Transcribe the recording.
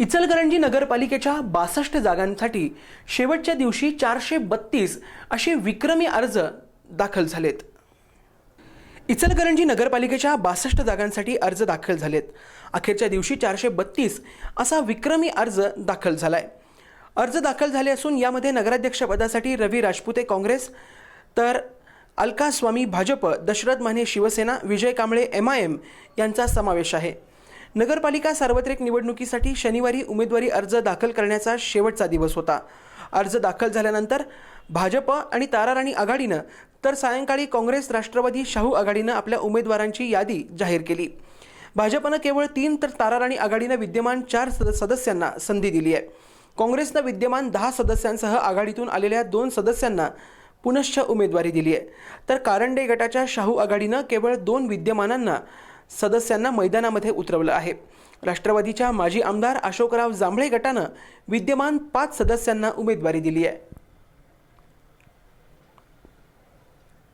इचलकरंजी नगरपालिकेच्या बासष्ट जागांसाठी शेवटच्या दिवशी चारशे बत्तीस असे विक्रमी अर्ज दाखल झालेत. इचलकरंजी नगरपालिकेच्या बासष्ट जागांसाठी अर्ज दाखल झालेत. अखेरच्या दिवशी चारशे बत्तीस असा विक्रमी अर्ज दाखल झालाय. अर्ज दाखल झाले असून यामध्ये नगराध्यक्षपदासाठी रवी राजपुते काँग्रेस तर Alka Swami Bhajap Dashrath Mane Shiv Sena Vijay Kamble M I M यांचा समावेश आहे. नगरपालिका सार्वत्रिक निवडणुकीसाठी शनिवारी उमेदवारी अर्ज दाखल करण्याचा शेवटचा दिवस होता. अर्ज दाखल झाल्यानंतर भाजप आणि ताराराणी आघाडीनं तर सायंकाळी काँग्रेस राष्ट्रवादी शाहू आघाडीनं आपल्या उमेदवारांची यादी जाहीर केली. भाजपनं केवळ तीन तर ताराराणी आघाडीनं विद्यमान चार सद सदस्यांना संधी दिली आहे. काँग्रेसनं विद्यमान दहा सदस्यांसह आघाडीतून आलेल्या दोन सदस्यांना पुनश्च उमेदवारी दिली आहे. तर कारंडे गटाच्या शाहू आघाडीनं केवळ दोन विद्यमानांना सदस्यांना मैदानामध्ये उतरवलं आहे. राष्ट्रवादीच्या माजी आमदार अशोकराव जांभळे गटानं विद्यमान पाच सदस्यांना उमेदवारी दिली आहे.